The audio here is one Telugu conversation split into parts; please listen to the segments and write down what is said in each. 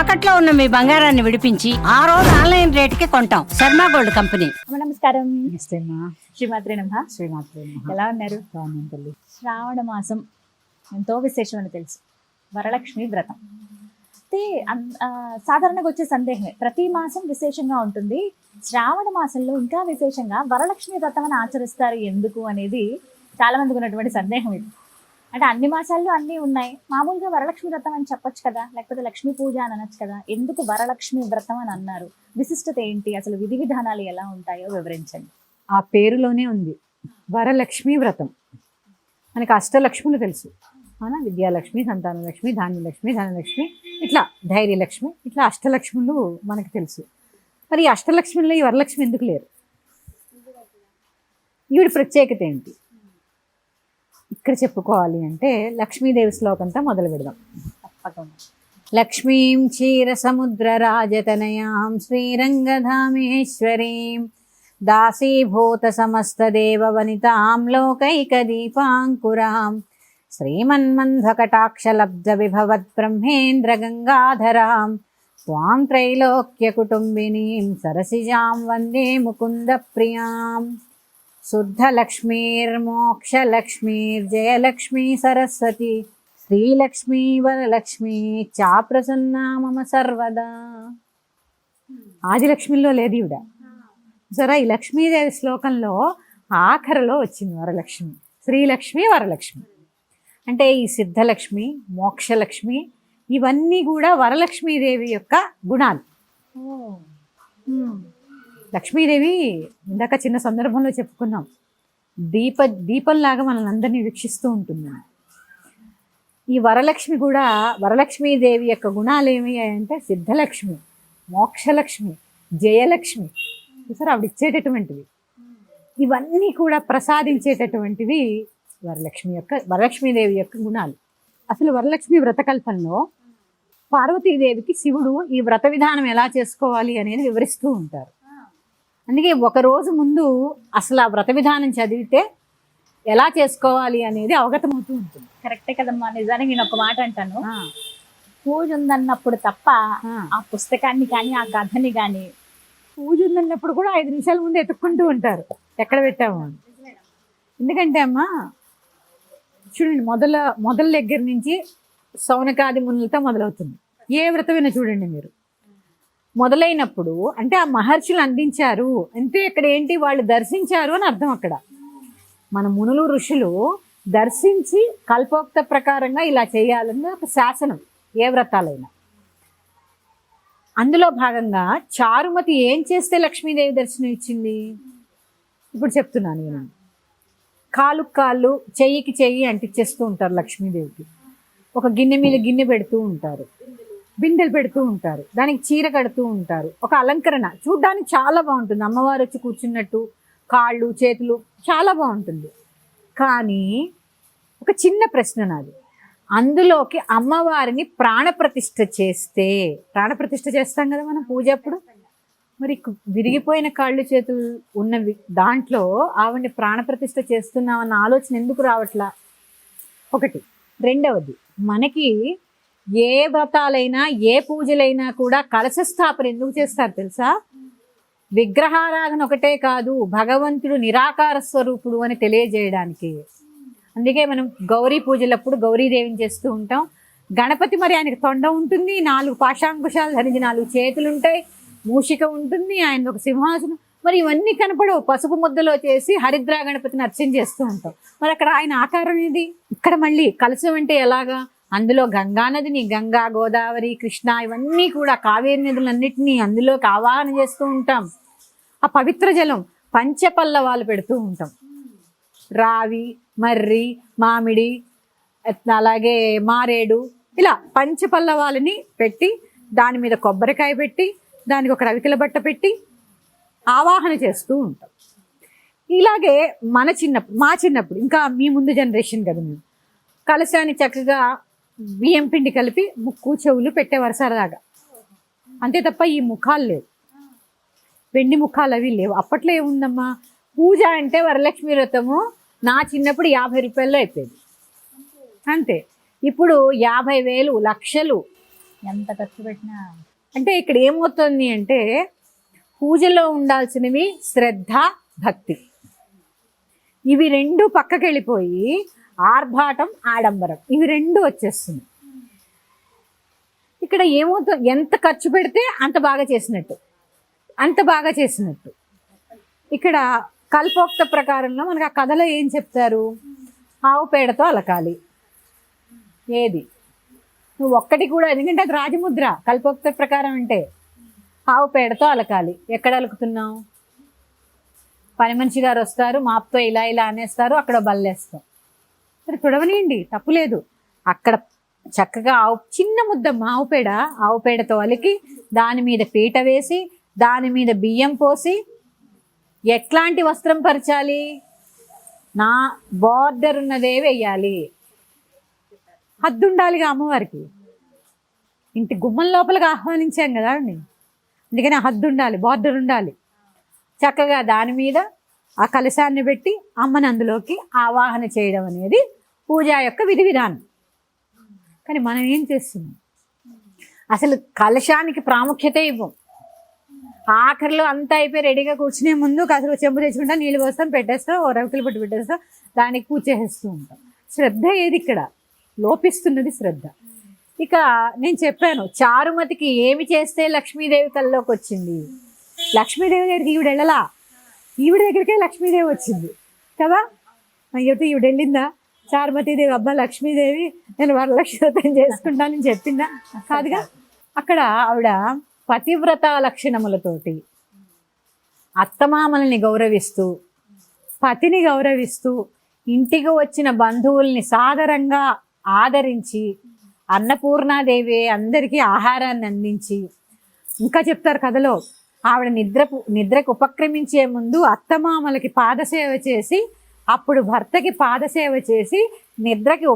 తాకట్లో ఉన్న మీ బంగారాన్ని విడిపించి ఆ రోజు ఆన్లైన్ రేటుకి కొంటాం. Sharma gold company. నమస్కారం. శ్రీమాత్రి నమ. శ్రీమాత్రి. ఎలా ఉన్నారు? తల్లి. శ్రావణ మాసం ఎంతో విశేషం అని తెలుసు. వరలక్ష్మి వ్రతం. అయితే సాధారణంగా వచ్చే సందేహమే. ప్రతి మాసం విశేషంగా ఉంటుంది. శ్రావణ మాసంలో ఇంకా విశేషంగా వరలక్ష్మి వ్రతం అని ఆచరిస్తారు. ఎందుకు అనేది చాలా మందికి ఉన్నటువంటి సందేహం ఇది. అంటే అన్ని మాసాల్లో అన్నీ ఉన్నాయి. మామూలుగా వరలక్ష్మి వ్రతం అని చెప్పొచ్చు కదా. లేకపోతే లక్ష్మీ పూజ అని అనొచ్చు కదా. ఎందుకు వరలక్ష్మి వ్రతం అని అన్నారు? విశిష్టత ఏంటి? అసలు విధి విధానాలు ఎలా ఉంటాయో వివరించండి. ఆ పేరులోనే ఉంది. వరలక్ష్మి వ్రతం. మనకి అష్టలక్ష్ములు తెలుసు. అవునా? విద్యాలక్ష్మి సంతానలక్ష్మి ధాన్యలక్ష్మి ధనలక్ష్మి ఇట్లా ధైర్యలక్ష్మి ఇట్లా అష్టలక్ష్ములు మనకు తెలుసు. మరి ఈ అష్టలక్ష్మిలో ఈ వరలక్ష్మి ఎందుకు లేరు? ఈవిడ ప్రత్యేకత ఏంటి? ఇక్కడ చెప్పుకోవాలి అంటే లక్ష్మీదేవి శ్లోకంతో మొదలు పెడదాం. తప్పకుండా. లక్ష్మీం క్షీరసముద్రరాజతనయాం శ్రీరంగధామేశ్వరీం దాసీభూత సమస్తదేవ వనితాం లోకైకదీపాంకురాం శ్రీమన్మన్ధకటాక్షలబ్ధ విభవత్ బ్రహ్మేంద్ర గంగాధరాం శుద్ధలక్ష్మీర్మోక్షలక్ష్మీర్జయలక్ష్మీ సరస్వతి శ్రీలక్ష్మీ వరలక్ష్మి చాప్రసన్నా మమ సర్వదా ఆదిలక్ష్మిలో లేదు ఈవిడ. జరా ఈ లక్ష్మీదేవి శ్లోకంలో ఆఖరిలో వచ్చింది వరలక్ష్మి. శ్రీలక్ష్మి వరలక్ష్మి. అంటే ఈ సిద్ధలక్ష్మి మోక్షలక్ష్మి ఇవన్నీ కూడా వరలక్ష్మీదేవి యొక్క గుణాలు. లక్ష్మీదేవి ఇందాక చిన్న సందర్భంలో చెప్పుకున్నాం. దీప దీపంలాగా మనల్ని అందరినీ వీక్షిస్తూ ఉంటుంది. ఈ వరలక్ష్మి కూడా వరలక్ష్మీదేవి యొక్క గుణాలు ఏమయ్యాయంటే సిద్ధలక్ష్మి మోక్షలక్ష్మి జయలక్ష్మి. చూసారు? ఆవిడ ఇచ్చేటటువంటివి. ఇవన్నీ కూడా ప్రసాదించేటటువంటివి వరలక్ష్మి యొక్క వరలక్ష్మీదేవి యొక్క గుణాలు. అసలు వరలక్ష్మి వ్రతకల్పంలో పార్వతీదేవికి శివుడు ఈ వ్రత విధానం ఎలా చేసుకోవాలి అనేది వివరిస్తూ ఉంటారు. అందుకే ఒక రోజు ముందు అసలు ఆ వ్రత విధానం చదివితే ఎలా చేసుకోవాలి అనేది అవగతమవుతూ ఉంటుంది. కరెక్టే కదమ్మా నిజానికి నేను ఒక మాట అంటాను. పూజ ఉందన్నప్పుడు తప్ప ఆ. పుస్తకాన్ని కానీ ఆ కథని కానీ పూజ ఉందన్నప్పుడు కూడా ఐదు నిమిషాల ముందు ఎత్తుక్కుంటూ ఉంటారు. ఎక్కడ పెట్టాము ఎందుకంటే అమ్మా చూడండి మొదల మొదల దగ్గర నుంచి సౌనకాది మునులతో మొదలవుతుంది. ఏ వ్రతమైనా చూడండి మీరు. మొదలైనప్పుడు అంటే ఆ మహర్షులు అందించారు. అంటే ఇక్కడ ఏంటి? వాళ్ళు దర్శించారు అని అర్థం అక్కడ. మన మునులు ఋషులు దర్శించి కల్పోక్త ప్రకారంగా ఇలా చేయాలని ఒక శాసనం ఏ వ్రతాలైనా. అందులో భాగంగా చారుమతి ఏం చేస్తే లక్ష్మీదేవి దర్శనం ఇచ్చింది? ఇప్పుడు చెప్తున్నాను నేను. కాలు కాళ్ళు చెయ్యికి చెయ్యి అంటిచ్చేస్తూ ఉంటారు లక్ష్మీదేవికి. ఒక గిన్నె మీద గిన్నె పెడుతూ ఉంటారు. బిందెలు పెడుతూ ఉంటారు. దానికి చీర కడుతూ ఉంటారు. ఒక అలంకరణ. చూడ్డానికి చాలా బాగుంటుంది. అమ్మవారు వచ్చి కూర్చున్నట్టు కాళ్ళు చేతులు చాలా బాగుంటుంది. కానీ ఒక చిన్న ప్రశ్న నాది. అందులోకి అమ్మవారిని ప్రాణప్రతిష్ఠ చేస్తే ప్రాణప్రతిష్ఠ చేస్తాం కదా మనం పూజ అప్పుడు? మరి విరిగిపోయిన కాళ్ళు చేతులు ఉన్నవి దాంట్లో ఆవిడని ప్రాణప్రతిష్ఠ చేస్తున్నామన్న ఆలోచన ఎందుకు రావట్లా? ఒకటి. రెండవది. మనకి ఏ వ్రతాలైనా ఏ పూజలైనా కూడా కలశ స్థాపన ఎందుకు చేస్తారు తెలుసా? విగ్రహారాధన ఒకటే కాదు భగవంతుడు నిరాకార స్వరూపుడు అని తెలియజేయడానికి. అందుకే మనం గౌరీ పూజలప్పుడు గౌరీదేవిని చేస్తూ ఉంటాం. గణపతి మరి ఆయనకు తొండ ఉంటుంది నాలుగు పాశాంకుశాలు ధరించి నాలుగు చేతులు ఉంటాయి మూషిక ఉంటుంది ఆయన ఒక సింహాసనం. మరి ఇవన్నీ కనపడవు పసుపు ముద్దలో చేసి హరిద్రా గణపతిని అర్చన చేస్తూ ఉంటాం. మరి అక్కడ ఆయన ఆకారం ఏది? ఇక్కడ మళ్ళీ కలశం అంటే ఎలాగా? అందులో గంగా నదిని గంగా గోదావరి కృష్ణ ఇవన్నీ కూడా కావేరి నదులన్నింటినీ అందులోకి ఆవాహన చేస్తూ ఉంటాం. ఆ పవిత్ర జలం పంచపల్లవాలు పెడుతూ ఉంటాం. రావి మర్రి మామిడి అలాగే మారేడు ఇలా పంచపల్లవాలని పెట్టి దాని మీద కొబ్బరికాయ పెట్టి దానికి ఒక రవికల బట్ట పెట్టి ఆవాహన చేస్తూ ఉంటాం. ఇలాగే మన చిన్నప్పుడు మా చిన్నప్పుడు ఇంకా మీ ముందు జనరేషన్ కదా మేము. కలశాన్ని చక్కగా బియ్యం పిండి కలిపి ముక్కు చెవులు పెట్టేవారు సరదాగా అంతే తప్ప ఈ ముఖాలు లేవు. వెండి ముఖాలు అవి లేవు. అప్పట్లో ఏముందమ్మా? పూజ అంటే వరలక్ష్మి వ్రతము. నా చిన్నప్పుడు యాభై రూపాయల్లో అయిపోయింది. అంతే. ఇప్పుడు యాభై వేలు లక్షలు. ఎంత ఖర్చు పెట్టినా. అంటే ఇక్కడ ఏమవుతుంది అంటే పూజలో ఉండాల్సినవి శ్రద్ధ భక్తి. ఇవి రెండు పక్కకెళ్ళిపోయి ఆర్భాటం ఆడంబరం. ఇవి రెండు వచ్చేస్తుంది ఇక్కడ ఏమవుతుంది ఎంత ఖర్చు పెడితే అంత బాగా చేసినట్టు. అంత బాగా చేసినట్టు. ఇక్కడ కల్పోక్త ప్రకారంలో మనకు ఆ కథలో ఏం చెప్తారు? ఆవు పేడతో అలకాలి. ఏది? నువ్వు ఒక్కటి కూడా ఎందుకంటే అది రాజముద్ర. కల్పోక్త ప్రకారం అంటే ఆవు పేడతో అలకాలి. ఎక్కడ అలుకుతున్నావు? పని మనిషి గారు వస్తారు మాపుతో ఇలా ఇలా అనేస్తారు అక్కడ బల్లేస్తాం అక్కడ తుడవనియండి తప్పులేదు అక్కడ చక్కగా ఆవు చిన్న ముద్ద ఆవు పేడ ఆవు పేడతో అలికి దాని మీద పీట వేసి దాని మీద బియ్యం పోసి ఎట్లాంటి వస్త్రం పరచాలి? నా బార్డర్ ఉన్నదే వెయ్యాలి హద్దుండాలిగా అమ్మవారికి. ఇంటి గుమ్మం లోపలికి ఆహ్వానించాం కదా అండి. అందుకని హద్దుండాలి హద్దు ఉండాలి బార్డర్ ఉండాలి. చక్కగా దాని మీద ఆ కలశాన్ని పెట్టి అమ్మని అందులోకి ఆవాహన చేయడం అనేది పూజ యొక్క విధి విధానం. కానీ మనం ఏం చేస్తున్నాం? అసలు కలశానికి ప్రాముఖ్యత ఇవ్వం. ఆఖరిలో అంతా అయిపోయి రెడీగా కూర్చునే ముందు కాసేపు చెంబు తెచ్చుకుంటా నీళ్ళు పోస్తాం పెట్టేస్తాం ఓ రవికలు పట్టు పెట్టేస్తాం దానికి పూజ చేస్తూ ఉంటాం. శ్రద్ధ ఏది ఇక్కడ? లోపిస్తున్నది శ్రద్ధ. ఇక నేను చెప్పాను చారుమతికి ఏమి చేస్తే లక్ష్మీదేవి కల్లోకి వచ్చింది? లక్ష్మీదేవి దగ్గరికి ఈవిడ వెళ్ళలా? ఈవిడ దగ్గరికే లక్ష్మీదేవి వచ్చింది. కదా? అయ్యో ఈవిడ వెళ్ళిందా? చార్మతీదేవి అబ్బా లక్ష్మీదేవి నేను వరలక్ష్మి చేసుకుంటానని చెప్పిందా కాదుగా? అక్కడ ఆవిడ పతివ్రత లక్షణములతోటి అత్తమామల్ని గౌరవిస్తూ పతిని గౌరవిస్తూ ఇంటికి వచ్చిన బంధువుల్ని సాదరంగా ఆదరించి అన్నపూర్ణాదేవి అందరికీ ఆహారాన్ని అందించి ఇంకా చెప్తారు కథలో ఆవిడ నిద్ర నిద్రకు ఉపక్రమించే ముందు అత్తమామలకి పాదసేవ చేసి అప్పుడు భర్తకి పాదసేవ చేసి నిద్రకి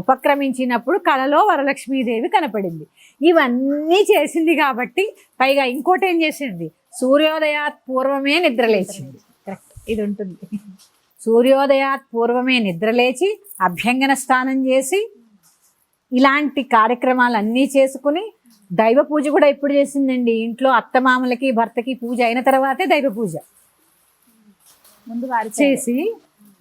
ఉపక్రమించినప్పుడు కళలో వరలక్ష్మీదేవి కనపడింది. ఇవన్నీ చేసింది కాబట్టి పైగా ఇంకోటి ఏం చేసింది? సూర్యోదయాత్ పూర్వమే నిద్రలేచింది. కరెక్ట్ ఇది ఉంటుంది. సూర్యోదయాత్ పూర్వమే నిద్రలేచి అభ్యంగన స్నానం చేసి ఇలాంటి కార్యక్రమాలన్నీ చేసుకుని దైవ పూజ కూడా ఎప్పుడు చేసిందండి? ఇంట్లో అత్తమామలకి భర్తకి పూజ అయిన తర్వాతే దైవ పూజ. ముందు వారి చేసి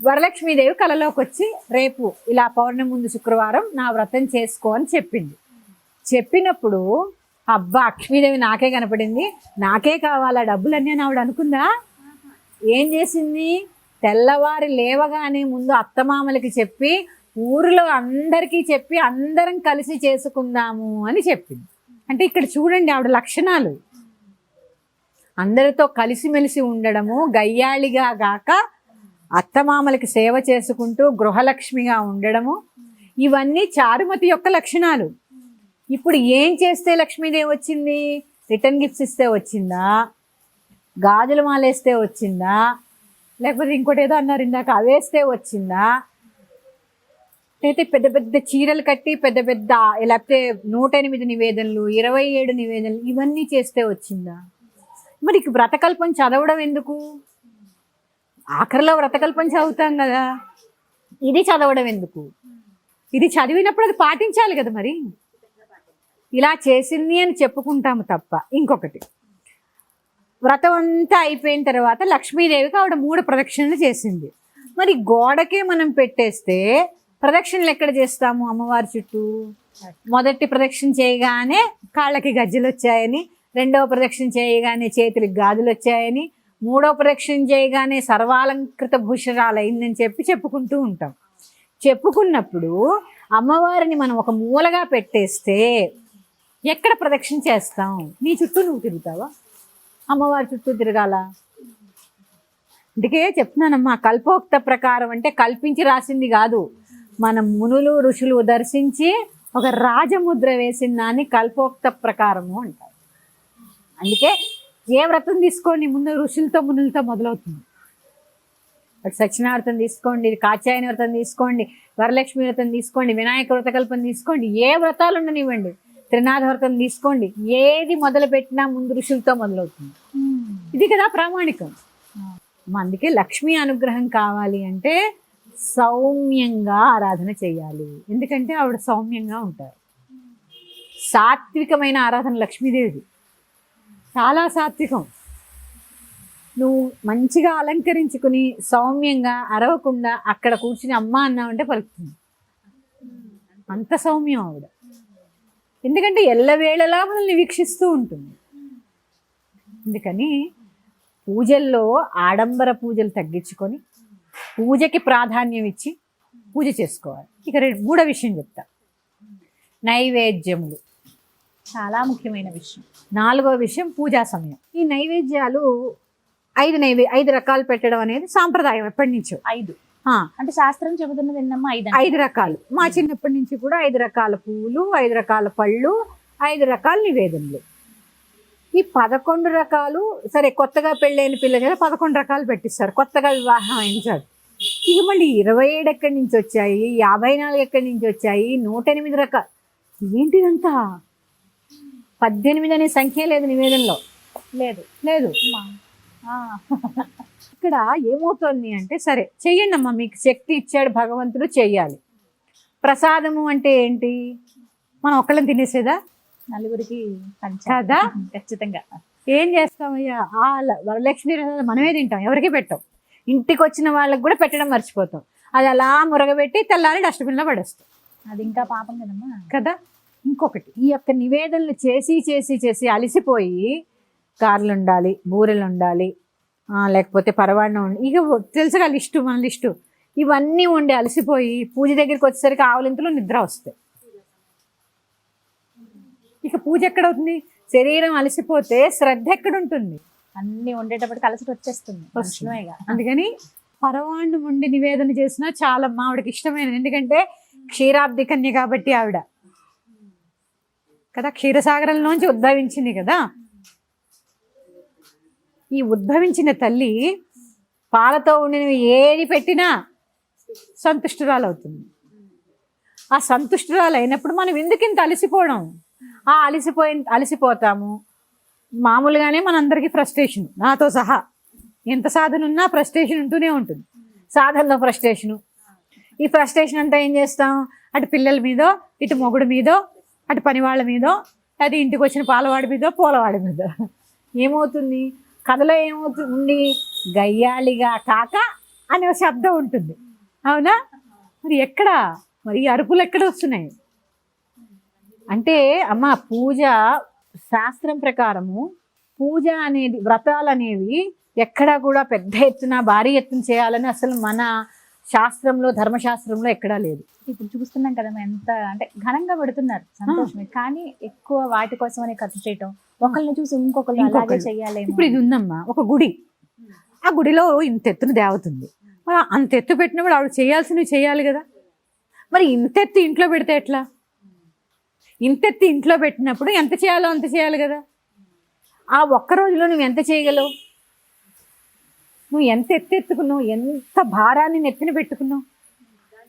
వరలక్ష్మీదేవి కలలోకి వచ్చి రేపు ఇలా పౌర్ణమి ముందు శుక్రవారం నా వ్రతం చేసుకో అని చెప్పింది. చెప్పినప్పుడు అబ్బా లక్ష్మీదేవి నాకే కనపడింది. నాకే కావాలా డబ్బులన్నీ అని ఆవిడ అనుకుందా? ఏం చేసింది? తెల్లవారి లేవగానే ముందు అత్తమామలకి చెప్పి ఊరిలో అందరికీ చెప్పి అందరం కలిసి చేసుకుందాము అని చెప్పింది. అంటే ఇక్కడ చూడండి ఆవిడ లక్షణాలు. అందరితో కలిసిమెలిసి ఉండడము గయ్యాళిగా గాక అత్తమామలకి సేవ చేసుకుంటూ గృహలక్ష్మిగా ఉండడము ఇవన్నీ చారుమతి యొక్క లక్షణాలు. ఇప్పుడు ఏం చేస్తే లక్ష్మీదేవి వచ్చింది? రిటర్న్ గిఫ్ట్స్ ఇస్తే వచ్చిందా? గాజులు మాలేస్తే వచ్చిందా? లేకపోతే ఇంకోటి ఏదో అన్నారు ఇందాక అవేస్తే వచ్చిందా? అయితే పెద్ద పెద్ద చీరలు కట్టి పెద్ద పెద్ద లేకపోతే నూట ఎనిమిది నివేదనలు ఇరవై ఏడు నివేదనలు ఇవన్నీ చేస్తే వచ్చిందా? మరి వ్రతకల్పం చదవడం ఎందుకు? ఆఖరిలో వ్రతకల్పం చదువుతాం కదా. ఇది చదవడం ఎందుకు? ఇది చదివినప్పుడు అది పాటించాలి కదా మరి. ఇలా చేసింది అని చెప్పుకుంటాము తప్ప ఇంకొకటి. వ్రతం అంతా అయిపోయిన తర్వాత లక్ష్మీదేవికి ఆవిడ మూడు ప్రదక్షిణలు చేసింది. మరి గోడకే మనం పెట్టేస్తే ప్రదక్షిణలు ఎక్కడ చేస్తాము అమ్మవారి చుట్టూ? మొదటి ప్రదక్షిణ చేయగానే కాళ్ళకి గజ్జలు వచ్చాయని రెండవ ప్రదక్షిణ చేయగానే చేతులకి గాజులు వచ్చాయని మూడో ప్రదక్షిణ చేయగానే సర్వాలంకృత భూషణాలైందని చెప్పి చెప్పుకుంటూ ఉంటాం. చెప్పుకున్నప్పుడు అమ్మవారిని మనం ఒక మూలగా పెట్టేస్తే ఎక్కడ ప్రదక్షిణ చేస్తాం? నీ చుట్టూ నువ్వు తిరుగుతావా? అమ్మవారి చుట్టూ తిరగాల? అందుకే చెప్తున్నానమ్మా కల్పోక్త ప్రకారం అంటే కల్పించి రాసింది కాదు. మన మునులు ఋషులు దర్శించి ఒక రాజముద్ర వేసిన దాన్ని కల్పోక్త ప్రకారము అంటారు. అందుకే ఏ వ్రతం తీసుకోండి? ముందు ఋషులతో మునులతో మొదలవుతుంది. అటు సత్యనారాయణ వ్రతం తీసుకోండి కాచాయన వ్రతం తీసుకోండి వరలక్ష్మి వ్రతం తీసుకోండి వినాయక వ్రతకల్పం తీసుకోండి. ఏ వ్రతాలు ఉండనివ్వండి. త్రినాథ వ్రతం తీసుకోండి. ఏది మొదలు పెట్టినా ముందు ఋషులతో మొదలవుతుంది. ఇది కదా ప్రామాణికం. అందుకే లక్ష్మీ అనుగ్రహం కావాలి అంటే సౌమ్యంగా ఆరాధన చేయాలి. ఎందుకంటే ఆవిడ సౌమ్యంగా ఉంటారు. సాత్వికమైన ఆరాధన లక్ష్మీదేవిది. చాలా సాత్వికం. నువ్వు మంచిగా అలంకరించుకుని సౌమ్యంగా అరవకుండా అక్కడ కూర్చుని అమ్మ అన్నావంటే పలుకుతుంది. అంత సౌమ్యం ఆవిడ. ఎందుకంటే ఎల్లవేళలా మనల్ని వీక్షిస్తూ ఉంటుంది. అందుకని పూజల్లో ఆడంబర పూజలు తగ్గించుకొని పూజకి ప్రాధాన్యం ఇచ్చి పూజ చేసుకోవాలి. ఇక రెండు మూడో విషయం చెప్తా. నైవేద్యములు. చాలా ముఖ్యమైన విషయం. నాలుగో విషయం పూజా సమయం. ఈ నైవేద్యాలు ఐదు నైవే ఐదు రకాలు పెట్టడం అనేది సాంప్రదాయం ఎప్పటి నుంచో. ఐదు. అంటే శాస్త్రం చెబుతున్నది ఏంటమ్మా ఐదు. ఐదు రకాలు. మా చిన్నప్పటి నుంచి కూడా ఐదు రకాల పువ్వులు ఐదు రకాల పళ్ళు ఐదు రకాల నివేదనలు. ఈ పదకొండు రకాలు సరే కొత్తగా పెళ్ళైన పిల్ల కదా పదకొండు రకాలు పెట్టిస్తారు. కొత్తగా వివాహం అయించాడు ఇక మళ్ళీ ఇరవై ఏడు ఎక్కడి నుంచి వచ్చాయి? యాభై నాలుగు ఎక్కడి నుంచి వచ్చాయి? నూట ఎనిమిది రకాలు. ఏంటిదంతా? పద్దెనిమిది అనే సంఖ్య లేదు నివేదనలో. లేదు. లేదు. ఇక్కడ ఏమవుతోంది అంటే సరే చెయ్యండి అమ్మా మీకు శక్తి ఇచ్చాడు భగవంతుడు చెయ్యాలి. ప్రసాదము అంటే ఏంటి? మనం ఒక్కళ్ళని తినేసేదా? నలుగురికి. కదా? ఖచ్చితంగా. ఏం చేస్తామయ్యా? ఆ వరలక్ష్మి మనమే తింటాం ఎవరికి పెట్టాం? ఇంటికి వచ్చిన వాళ్ళకి కూడా పెట్టడం మర్చిపోతాం. అది అలా మురగబెట్టి తెల్లారి డస్ట్బిన్లో పడేస్తాం. అది ఇంకా పాపం కదమ్మా. కదా? ఇంకొకటి ఈ యొక్క నివేదనలు చేసి చేసి చేసి అలసిపోయి గారెలు ఉండాలి బూరెలు ఉండాలి ఆ, లేకపోతే పరవాణం ఉండి ఇక తెలుసుగా లిస్టు మన లిస్టు. ఇవన్నీ ఉండి అలసిపోయి పూజ దగ్గరికి వచ్చేసరికి ఆవులింతలో నిద్ర వస్తాయి. ఇక పూజ ఎక్కడవుతుంది? శరీరం అలసిపోతే శ్రద్ధ ఎక్కడ ఉంటుంది అన్ని ఉండేటప్పటికి అలసట వచ్చేస్తుంది మనుషులమేగా అందుకని పరవాణ్ణం ఉండి నివేదన చేసినా చాలా మా ఆవిడకి ఇష్టమైనది. ఎందుకంటే క్షీరాబ్ది కన్య కాబట్టి ఆవిడ. కదా క్షీరసాగరంలోంచి ఉద్భవించింది కదా. ఈ ఉద్భవించిన తల్లి పాలతో ఉండినవి ఏది పెట్టినా సంతుష్టురాలు అవుతుంది ఆ సంతుష్టురాలు అయినప్పుడు మనం ఎందుకు ఇంత అలసిపోవడం? ఆ అలసిపోయిన అలసిపోతాము. మామూలుగానే మనందరికీ ఫ్రస్ట్రేషన్ నాతో సహా ఎంత సాధన ఉన్నా ఫ్రస్ట్రేషన్ ఉంటూనే ఉంటుంది. సాధనలో ఫ్రస్ట్రేషను ఈ ఫ్రస్ట్రేషన్ అంతా ఏం చేస్తాం? అటు పిల్లల మీదో ఇటు మొగుడు మీదో అటు పని వాళ్ళ మీదో అది ఇంటికి వచ్చిన పాలవాడి మీద పూలవాడి మీద. ఏమవుతుంది? కథలో ఏమవుతుంది గయ్యాళిగా కాక అనే ఒక శబ్దం ఉంటుంది. అవునా? మరి ఎక్కడ? మరి అరుపులు ఎక్కడ వస్తున్నాయి? అంటే అమ్మ పూజ శాస్త్రం ప్రకారము పూజ అనేది వ్రతాలు అనేవి ఎక్కడా కూడా పెద్ద ఎత్తున భారీ ఎత్తున చేయాలని అసలు మన శాస్త్రంలో ధర్మశాస్త్రంలో ఎక్కడా లేదు. ఇప్పుడు చూస్తున్నాం కదమ్మా ఎంత అంటే ఘనంగా పెడుతున్నారు సంతోషమే. కానీ ఎక్కువ వాటి కోసమనే ఖర్చు చేయటం. ఒకళ్ళని చూసి ఇంకొకళ్ళు అలాగే. చెయ్యాలేమో. ఇప్పుడు ఇది ఉందమ్మా ఒక గుడి. ఆ గుడిలో ఇంత ఎత్తున దేవత ఉంది. మరి అంత ఎత్తు పెట్టినప్పుడు ఆవిడ చేయాల్సినవి చేయాలి కదా. మరి ఇంత ఎత్తు ఇంట్లో పెడితే ఎట్లా? ఇంత ఎత్తు ఇంట్లో పెట్టినప్పుడు ఎంత చేయాలో అంత చేయాలి కదా. ఆ ఒక్క రోజులో నువ్వు ఎంత చేయగలవు? నువ్వు ఎంత ఎత్తు ఎత్తుకున్నావు ఎంత భారాన్ని నెత్తిన పెట్టుకున్నావు?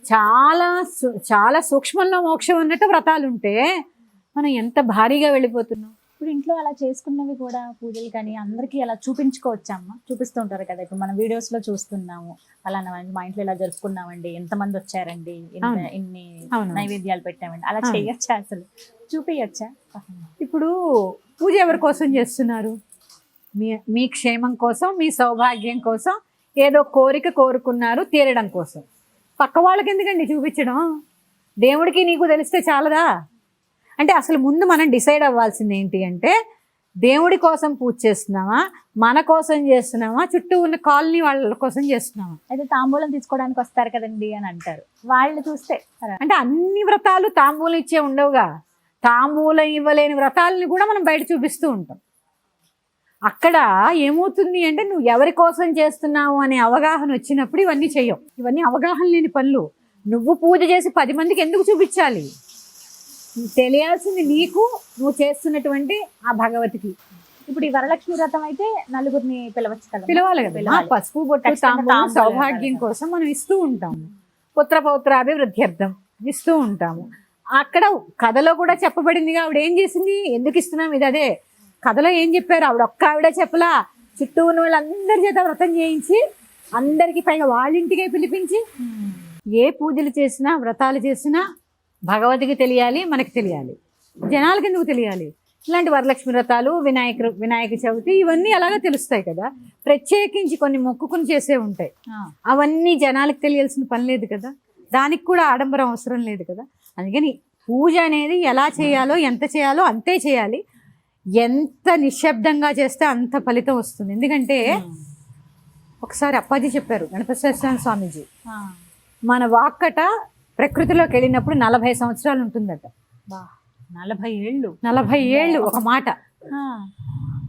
చాలా చాలా సూక్ష్మంలో మోక్షం అన్నట్టు వ్రతాలు ఉంటే మనం ఎంత భారీగా వెళ్ళిపోతున్నాం? ఇప్పుడు ఇంట్లో అలా చేసుకున్నవి కూడా పూజలు కానీ అందరికీ అలా చూపించుకోవచ్చమ్మా. చూపిస్తూ ఉంటారు కదా. ఇప్పుడు మనం వీడియోస్లో చూస్తున్నాము. అలానా మా ఇంట్లో ఇలా జరుపుకున్నామండి. ఎంతమంది వచ్చారండి. ఇన్ని. నైవేద్యాలు పెట్టామండి? అలా. చేయొచ్చా అసలు? చూపించచ్చా ఇప్పుడు పూజ ఎవరి కోసం చేస్తున్నారు? మీ మీ క్షేమం కోసం మీ సౌభాగ్యం కోసం ఏదో కోరిక కోరుకున్నారు తీరడం కోసం. పక్క వాళ్ళకి ఎందుకండి చూపించడం? దేవుడికి నీకు తెలిస్తే చాలదా? అంటే అసలు ముందు మనం డిసైడ్ అవ్వాల్సింది ఏంటి అంటే దేవుడి కోసం పూజ చేస్తున్నామా? మన కోసం చేస్తున్నామా? చుట్టూ ఉన్న కాలనీ వాళ్ళ కోసం చేస్తున్నామా? అయితే తాంబూలం తీసుకోవడానికి వస్తారు కదండి అని అంటారు. వాళ్ళు చూస్తే అంటే అన్ని వ్రతాలు తాంబూలం ఇచ్చే ఉండవుగా. తాంబూలం ఇవ్వలేని వ్రతాలని కూడా మనం బయట చూపిస్తూ ఉంటాం. అక్కడ ఏమవుతుంది అంటే నువ్వు ఎవరి కోసం చేస్తున్నావు అనే అవగాహన వచ్చినప్పుడు ఇవన్నీ చెయ్యవు. ఇవన్నీ అవగాహన లేని పనులు. నువ్వు పూజ చేసి పది మందికి ఎందుకు చూపించాలి? తెలియాల్సింది నీకు నువ్వు చేస్తున్నటువంటి ఆ భగవతికి. ఇప్పుడు ఈ వరలక్ష్మి వ్రతం అయితే నలుగురిని పిలవచ్చు కదా? పిలవాలి కదా? పసుపు బొట్టు సౌభాగ్యం. కోసం మనం ఇస్తూ ఉంటాము. పుత్ర పౌత్రాభివృద్ధ్యర్థం ఇస్తూ ఉంటాము. అక్కడ కథలో కూడా చెప్పబడిందిగా ఆవిడ ఏం చేసింది? ఎందుకు ఇస్తున్నాం? ఇది అదే. కథలో ఏం చెప్పారు? ఆవిడ ఒక్క ఆవిడ చెప్పలా. చుట్టూ ఉన్న వాళ్ళందరి చేత వ్రతం చేయించి అందరికి పైగా వాళ్ళ ఇంటికే పిలిపించి ఏ పూజలు చేసినా వ్రతాలు చేసినా భగవతికి తెలియాలి మనకి తెలియాలి. జనాలకి ఎందుకు తెలియాలి? ఇలాంటి వరలక్ష్మి వ్రతాలు వినాయక వినాయక చవితి ఇవన్నీ అలాగే తెలుస్తాయి కదా. ప్రత్యేకించి కొన్ని మొక్కుకుని చేసే ఉంటాయి. అవన్నీ జనాలకు తెలియాల్సిన పని లేదు కదా. దానికి కూడా ఆడంబరం అవసరం లేదు కదా. అందుకని పూజ అనేది ఎలా చేయాలో ఎంత చేయాలో అంతే చేయాలి. ఎంత నిశ్శబ్దంగా చేస్తే అంత ఫలితం వస్తుంది. ఎందుకంటే ఒకసారి అప్పాజీ చెప్పారు గణపతి స్వామీజీ. మన వాక్కట ప్రకృతిలోకి వెళ్ళినప్పుడు నలభై సంవత్సరాలు ఉంటుందట. నలభై ఏళ్ళు. నలభై ఏళ్ళు ఒక మాట.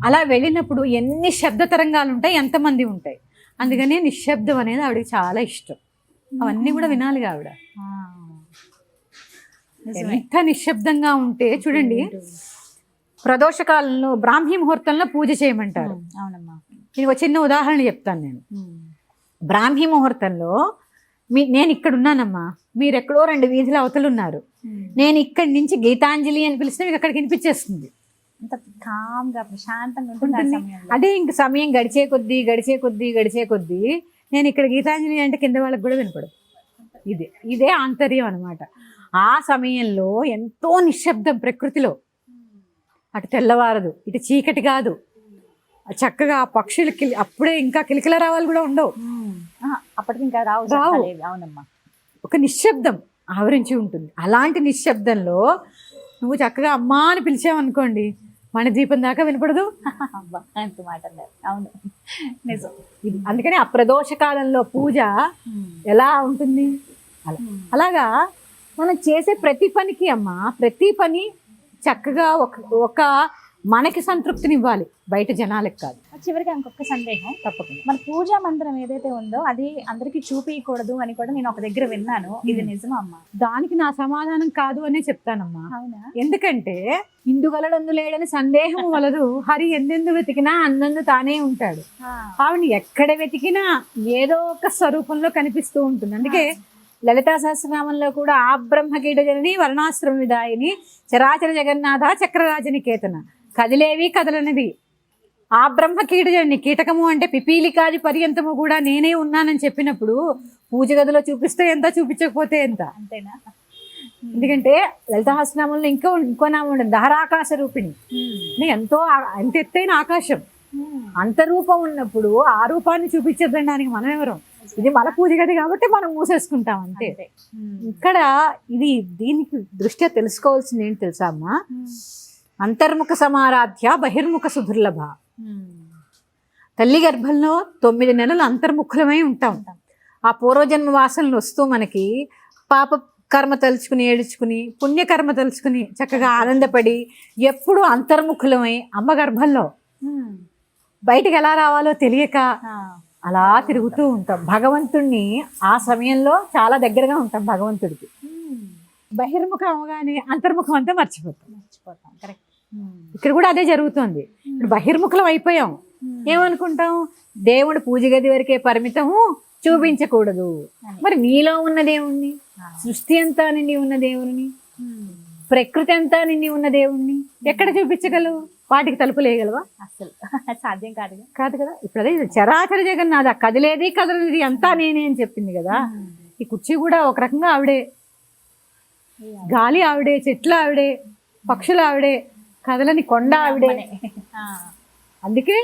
అలా వెళ్ళినప్పుడు ఎన్ని శబ్ద తరంగాలు ఉంటాయి ఎంతమంది ఉంటాయి. అందుకని నిశ్శబ్దం అనేది ఆవిడకి చాలా ఇష్టం. అవన్నీ కూడా వినాలి ఆవిడ. ఎంత నిశ్శబ్దంగా ఉంటే చూడండి. ప్రదోషకాలంలో బ్రాహ్మీ ముహూర్తంలో పూజ చేయమంటారు. అవునమ్మా. నేను ఒక చిన్న ఉదాహరణ చెప్తాను నేను. బ్రాహ్మీ ముహూర్తంలో మీ నేను ఇక్కడ ఉన్నానమ్మా. మీరు ఎక్కడో రెండు వీధుల అవతలు ఉన్నారు. నేను ఇక్కడి నుంచి గీతాంజలి అని పిలిస్తే మీకు అక్కడికి వినిపించేస్తుంది. అంత కామ్గా ప్రశాంతంగా ఉంటుంది అదే ఇంక సమయం గడిచే కొద్దీ గడిచే కొద్దీ గడిచే కొద్దీ నేను ఇక్కడ గీతాంజలి అంటే కింద వాళ్ళకి కూడా వినపడదు. ఇదే ఇదే ఆంతర్యం అనమాట ఆ సమయంలో ఎంతో నిశ్శబ్దం ప్రకృతిలో. అటు తెల్లవారదు ఇటు చీకటి కాదు. చక్కగా ఆ పక్షులు కిలి అప్పుడే ఇంకా కిలకిల రావాలి కూడా ఉండవు. అప్పటికి ఇంకా రావు రావు. అవునమ్మా. ఒక నిశ్శబ్దం ఆవరించి ఉంటుంది. అలాంటి నిశ్శబ్దంలో నువ్వు చక్కగా అమ్మా అని పిలిచావనుకోండి మన దీపం దాకా వినపడదు. మాట అవును. నిజం. ఇది అందుకని ఆ ప్రదోష కాలంలో పూజ. ఎలా ఉంటుంది? అలా. అలాగా మనం చేసే ప్రతి పనికి అమ్మ ప్రతి పని చక్కగా ఒక ఒక మనకి సంతృప్తిని ఇవ్వాలి బయట జనాలకు కాదు. చివరిగా ఇంకొక సందేహం. తప్పకుండా. మన పూజా మందిరం ఏదైతే ఉందో అది అందరికి చూపించకూడదు అని కూడా నేను ఒక దగ్గర విన్నాను. ఇది నిజమా అమ్మా? దానికి నా సమాధానం కాదు అనే చెప్తానమ్మా. అవునా? ఎందుకంటే ఇందుగలడందు లేడని సందేహం వలదు. హరి ఎందెందు వెతికినా అందందు తానే ఉంటాడు. ఆవిడ ఎక్కడ వెతికినా ఏదో ఒక స్వరూపంలో కనిపిస్తూ ఉంటుంది. అందుకే లలితా సహస్రనామంలో కూడా ఆ బ్రహ్మ కీటజనని వర్ణాశ్రమ విదాయిని చరాచర జగన్నాథ చక్రరాజని కేతన కదిలేవి కదలనివి. ఆ బ్రహ్మ కీటజనని కీటకము అంటే పిపీలికాది పర్యంతము కూడా నేనే ఉన్నానని చెప్పినప్పుడు పూజ గదిలో చూపిస్తే ఎంత చూపించకపోతే ఎంత? అంతేనా? ఎందుకంటే లలితా సహస్రనామంలో ఇంకో ఇంకో నామం ఉండదు. దహరాకాశ రూపిణి. అంటే ఎంతో అంత ఎత్తైన ఆకాశం. ఉమ్. అంత రూపం ఉన్నప్పుడు ఆ రూపాన్ని చూపించడానికి మనం ఎవరం ఇది మన పూజ గది కాబట్టి మనం మూసేసుకుంటాం అంతే. ఇక్కడ ఇది దీనికి దృష్ట్యా తెలుసుకోవాల్సింది ఏంటి తెలుసా అమ్మా. అంతర్ముఖ సమారాధ్య బహిర్ముఖ సుధుర్లభ ఉమ్. తల్లి గర్భంలో తొమ్మిది నెలలు అంతర్ముఖులమై ఉంటాం ఆ పూర్వజన్మ వాసనలు వస్తూ మనకి పాప కర్మ తలుచుకుని ఏడుచుకుని పుణ్యకర్మ తలుచుకుని చక్కగా ఆనందపడి ఎప్పుడు అంతర్ముఖులమై అమ్మ గర్భంలో. బయటికి ఎలా రావాలో తెలియక. అలా తిరుగుతూ ఉంటాం. భగవంతుణ్ణి ఆ సమయంలో చాలా దగ్గరగా ఉంటాం భగవంతుడికి. బహిర్ముఖం అవగానే అంతర్ముఖం అంతా మర్చిపోతాం. మర్చిపోతాం. కరెక్ట్ ఇక్కడ కూడా అదే జరుగుతుంది. ఇప్పుడు బహిర్ముఖం అయిపోయాం. ఏమనుకుంటాం? దేవుడు పూజ గది వరకే పరిమితము చూపించకూడదు. మరి నీలో ఉన్న దేవుణ్ణి సృష్టి అంతా నిండి ఉన్న దేవుని ప్రకృతి అంతా నిండి ఉన్న దేవుణ్ణి ఎక్కడ చూపించగలవు? వాటికి తలుపు లేయగలవా అసలు సాధ్యం కాదుగా. కాదు కదా. ఇప్పుడు అదే చరాచర జగన్నాథ కదిలేది కదలనిది అంతా నేనే అని చెప్పింది కదా. ఈ కుర్చీ కూడా ఒక రకంగా ఆవిడే. గాలి ఆవిడే చెట్లు ఆవిడే పక్షులు ఆవిడే కదలని కొండ ఆవిడే. అందుకే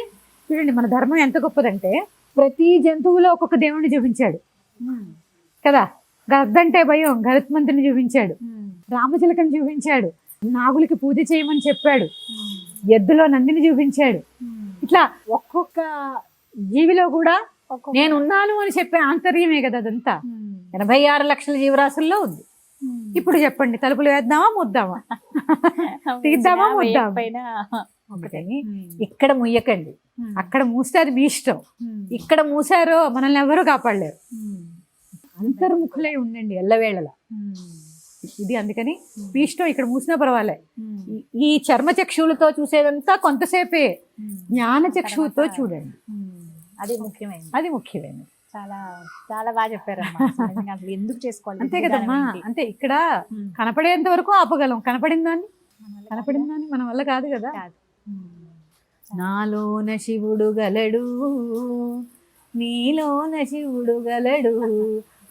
చూడండి మన ధర్మం ఎంత గొప్పదంటే ప్రతి జంతువులో ఒక్కొక్క దేవుణ్ణి చూపించాడు. ఉమ్. కదా. గద్దంటే భయం గరుత్మంతుని చూపించాడు. రామచిలకని చూపించాడు. నాగులకి పూజ చేయమని చెప్పాడు. ఎద్దులో నందిని చూపించాడు. ఇట్లా ఒక్కొక్క జీవిలో కూడా నేను ఉన్నాను అని చెప్పే ఆంతర్యమే కదా అదంతా. ఎనభై ఆరు లక్షల జీవరాశుల్లో ఉంది. ఇప్పుడు చెప్పండి తలుపులు వేద్దామా ముద్దామా తీద్దామా ముద్దామా? ఇక్కడ ముయ్యకండి. అక్కడ మూస్తే అది మీ ఇష్టం. ఇక్కడ మూసారో మనల్ని ఎవరూ కాపాడలేరు. అంతర్ముఖులై ఉండండి ఎల్లవేళలా. ఇది అందుకని మీ ఇష్టం ఇక్కడ మూసినా పర్వాలే. ఈ- చర్మ చక్షువులతో చూసేదంతా కొంతసేపే. జ్ఞాన చక్షువుతో చూడండి. అది ముఖ్యమైనది అది ముఖ్యమైనది చాలా చాలా బాగా అసలు అసలు ఎందుకు చేసుకోవాలి అంతే కదమ్మా? అంతే ఇక్కడ. కనపడేంత వరకు ఆపగలం కనపడిన దాన్ని మన వల్ల కాదు కదా. నాలోన శివుడు గలడు నీలోన శివుడు గలడు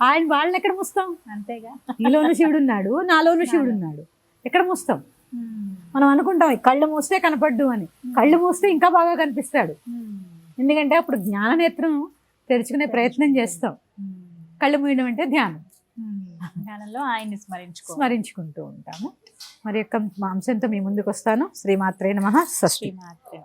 ఆయన వాళ్ళని ఎక్కడ ముస్తాం? అంతేగా. నీలోన శివుడు ఉన్నాడు నాలోన శివుడు ఉన్నాడు ఎక్కడ ముస్తాం? మనం అనుకుంటాం కళ్ళు మూస్తే కనపడ్డు అని. కళ్ళు మూస్తే ఇంకా బాగా కనిపిస్తాడు. ఎందుకంటే అప్పుడు జ్ఞాననేత్రం తెరుచుకునే ప్రయత్నం చేస్తాం. కళ్ళు మూయడం అంటే ధ్యానం. జ్ఞానంలో ఆయన్ని స్మరించుకో. స్మరించుకుంటూ ఉంటాము. మరి యొక్క అంశంతో మీ ముందుకు వస్తాను శ్రీమాత్రే నమ షష్ఠి శ్రీమాత